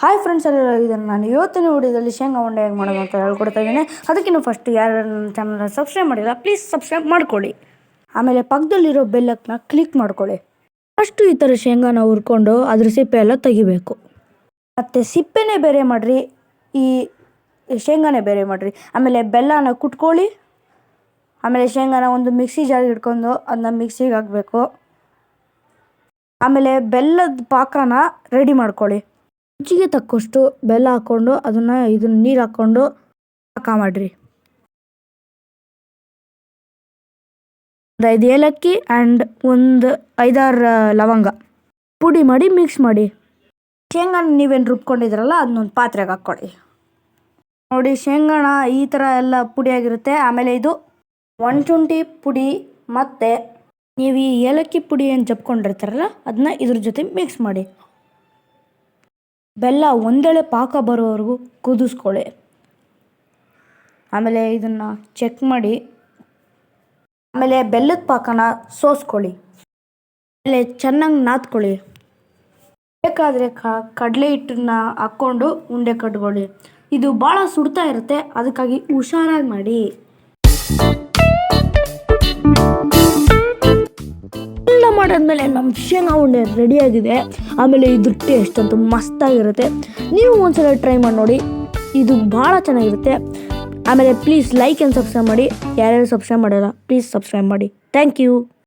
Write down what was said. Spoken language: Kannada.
ಹಾಯ್ ಫ್ರೆಂಡ್ಸ್ ಎಲ್ಲ ಇದನ್ನು ನಾನು ಇವತ್ತಿನ ವಿಡಿಯೋದಲ್ಲಿ ಶೇಂಗಾ ಉಂಡೆ ಹೇಗೆ ಮಾಡೋದು ಅಂತ ಹೇಳ್ಕೊಡ್ತಾ ಇದ್ದೀನಿ. ಅದಕ್ಕಿಂತ ಫಸ್ಟ್ ಯಾರು ನನ್ನ ಚಾನಲ್ನ ಸಬ್ಸ್ಕ್ರೈಬ್ ಮಾಡಿಲ್ಲ ಪ್ಲೀಸ್ ಸಬ್ಸ್ಕ್ರೈಬ್ ಮಾಡ್ಕೊಳ್ಳಿ. ಆಮೇಲೆ ಪಕ್ಕದಲ್ಲಿರೋ ಬೆಲ್ಲಕ್ಕನ್ನ ಕ್ಲಿಕ್ ಮಾಡ್ಕೊಳ್ಳಿ. ಫಸ್ಟು ಈ ಥರ ಶೇಂಗಾನ ಹುರ್ಕೊಂಡು ಅದ್ರ ಸಿಪ್ಪೆ ಎಲ್ಲ ತೆಗಿಬೇಕು. ಮತ್ತು ಸಿಪ್ಪೆನೇ ಬೇರೆ ಮಾಡಿರಿ, ಈ ಶೇಂಗಾನೇ ಬೇರೆ ಮಾಡಿರಿ. ಆಮೇಲೆ ಬೆಲ್ಲನ ಕುಟ್ಕೊಳ್ಳಿ. ಆಮೇಲೆ ಶೇಂಗಾನ ಒಂದು ಮಿಕ್ಸಿ ಜಾರಿಗೆ ಇಟ್ಕೊಂಡು ಅದನ್ನ ಮಿಕ್ಸಿಗೆ ಹಾಕಬೇಕು. ಆಮೇಲೆ ಬೆಲ್ಲದ ಪಾಕನ ರೆಡಿ ಮಾಡ್ಕೊಳ್ಳಿ. ರುಚಿಗೆ ತಕ್ಕಷ್ಟು ಬೆಲ್ಲ ಹಾಕ್ಕೊಂಡು ಅದನ್ನು ಇದನ್ನ ನೀರು ಹಾಕ್ಕೊಂಡು ಪಾಕ ಮಾಡಿರಿ. ಒಂದು ಐದು ಏಲಕ್ಕಿ ಆ್ಯಂಡ್ ಒಂದು ಐದಾರು ಲವಂಗ. ಪುಡಿ ಮಾಡಿ ಮಿಕ್ಸ್ ಮಾಡಿ. ಶೇಂಗಾನ ನೀವೇನು ರುಬ್ಕೊಂಡಿದ್ರಲ್ಲ ಅದನ್ನೊಂದು ಪಾತ್ರೆಗೆ ಹಾಕ್ಕೊಳ್ಳಿ ನೋಡಿ ಶೇಂಗಾಣ ಈ ಥರ ಎಲ್ಲ ಪುಡಿಯಾಗಿರುತ್ತೆ ಆಮೇಲೆ ಇದು ಒಣ ಶುಂಠಿ ಪುಡಿ ಮತ್ತು ನೀವು ಈ ಏಲಕ್ಕಿ ಪುಡಿ ಏನು ಜಪ್ಕೊಂಡಿರ್ತಾರಲ್ಲ ಅದನ್ನ ಇದ್ರ ಜೊತೆ ಮಿಕ್ಸ್ ಮಾಡಿ. ಬೆಲ್ಲ ಒಂದೆಳೆ ಪಾಕ ಬರೋವರೆಗೂ ಕುದಿಸ್ಕೊಳ್ಳಿ. ಆಮೇಲೆ ಇದನ್ನು ಚೆಕ್ ಮಾಡಿ. ಆಮೇಲೆ ಬೆಲ್ಲದ ಪಾಕನ ಸೋಸ್ಕೊಳ್ಳಿ. ಆಮೇಲೆ ಚೆನ್ನಾಗಿ ನಾದ್ಕೊಳ್ಳಿ. ಬೇಕಾದರೆ ಕ, ಕಡಲೆ ಹಿಟ್ಟನ್ನ ಹಾಕ್ಕೊಂಡು ಉಂಡೆ ಕಟ್ಕೊಳ್ಳಿ. ಇದು ಭಾಳ ಸುಡ್ತಾ ಇರುತ್ತೆ, ಅದಕ್ಕಾಗಿ ಹುಷಾರಾಗಿ ಮಾಡಿ. ಮಾಡಾದ್ಮೇಲೆ ನಮ್ಮ ಶೇಂಗಾ ಉಂಡೆ ರೆಡಿಯಾಗಿದೆ ಆಮೇಲೆ ಇದ್ರ ಟೇಸ್ಟ್ ಅಂತೂ ಮಸ್ತಾಗಿರುತ್ತೆ ನೀವು ಒಂದ್ಸಲ ಟ್ರೈ ಮಾಡಿ ನೋಡಿ. ಇದು ಭಾಳ ಚೆನ್ನಾಗಿರುತ್ತೆ. ಆಮೇಲೆ ಪ್ಲೀಸ್ ಲೈಕ್ ಆ್ಯಂಡ್ ಸಬ್ಸ್ಕ್ರೈಬ್ ಮಾಡಿ. ಯಾರ್ಯಾರು ಸಬ್ಸ್ಕ್ರೈಬ್ ಮಾಡಿಲ್ಲ ಪ್ಲೀಸ್ ಸಬ್ಸ್ಕ್ರೈಬ್ ಮಾಡಿ. Thank you